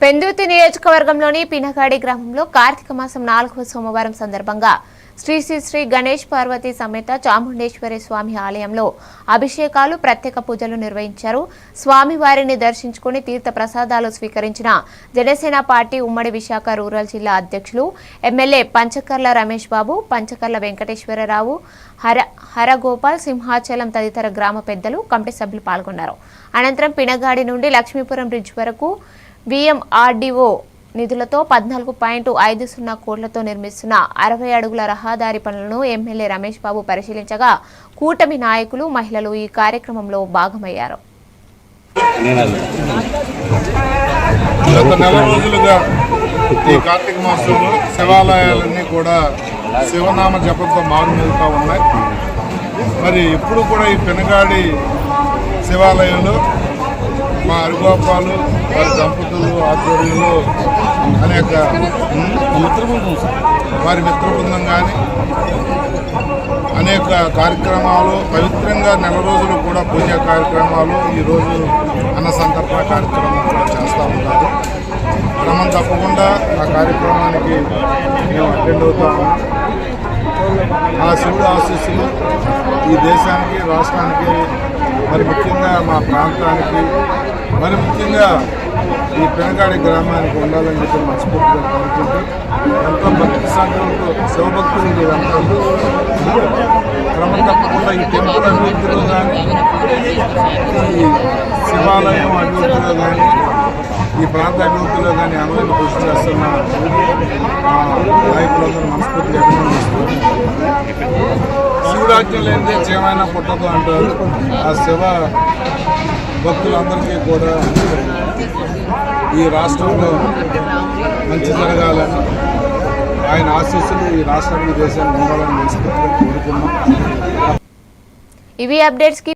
పెందుర్తి నియోజకవర్గంలోని పినగాడి గ్రామంలో కార్తీక మాసం నాలుగవ సోమవారం సందర్భంగా శ్రీ శ్రీ శ్రీ గణేష్ పార్వతి సమేత చాముండేశ్వరి స్వామి ఆలయంలో అభిషేకాలు ప్రత్యేక పూజలు నిర్వహించారు. స్వామి వారిని దర్శించుకుని తీర్థ ప్రసాదాలు స్వీకరించిన జనసేన పార్టీ ఉమ్మడి విశాఖ రూరల్ జిల్లా అధ్యక్షులు ఎమ్మెల్యే పంచకర్ల రమేష్ బాబు పంచకర్ల వెంకటేశ్వరరావు హర హరగోపాల్ సింహాచలం తదితర గ్రామ పెద్దలు కమిటీ సభ్యులు పాల్గొన్నారు. అనంతరం పినగాడి నుండి లక్ష్మీపురం బ్రిడ్జ్ వరకు విఎంఆర్డీఓ నిధులతో పద్నాలుగు పాయింట్ ఐదు సున్నా కోట్లతో నిర్మిస్తున్న అరవై అడుగుల రహదారి పనులను ఎమ్మెల్యే రమేష్ బాబు పరిశీలించగా కూటమి నాయకులు మహిళలు ఈ కార్యక్రమంలో భాగమయ్యారు. గత నెల రోజులుగా ఈ కార్తీక మాసంలో శివాలయాలన్నీ కూడా శివనామ జపంతో మారుమోగుతూ ఉన్నాయి. మరి ఇప్పుడు కూడా ఈ పెనగాడి శివాలయంలో మా అరుగోపాలు వారి దంపతులు ఆధ్వర్యంలో అనేక మిత్రబృందం వారి మిత్ర బృందం కానీ అనేక కార్యక్రమాలు పవిత్రంగా నెల రోజులు కూడా పూజా కార్యక్రమాలు ఈరోజు అన్న సంతర్పణ కార్యక్రమం కూడా చేస్తూ ఉంటారు క్రమం తప్పకుండా ఆ కార్యక్రమానికి మేము అటెండ్ అవుతాము. ఆ శివుడు ఆశీస్సులు ఈ దేశానికి రాష్ట్రానికి మరి ముఖ్యంగా మా ప్రాంతానికి మరి ముఖ్యంగా ఈ పెనగాడి గ్రామానికి ఉండాలని చెప్పి మనస్ఫూర్తిగా కోరుకుంటూ ఎంతో భక్తి సంఘంతో శివభక్తులు అంటారు క్రమం తప్పకుండా ఈ టెంపుల్ అభివృద్ధిలో కానీ ఈ శివాలయం అభివృద్ధిలో కానీ ఈ ప్రాంత అభివృద్ధిలో కానీ అనువైన కృషి చేస్తున్న నాయకులందరూ మనస్ఫూర్తిగా అభినందిస్తూ శివరాజ్యం లేనిదే చేమైనా పుట్టదు అంటారు. ఆ శివ భక్తులందరికీ కూడా ఈ రాష్ట్రంలో మంచి జరగాలని ఆయన ఆశీస్సులు ఈ రాష్ట్రానికి దేశానికి ఉండాలని మనస్ఫూర్తిగా కోరుకున్నాం ఇవి అప్డేట్స్కి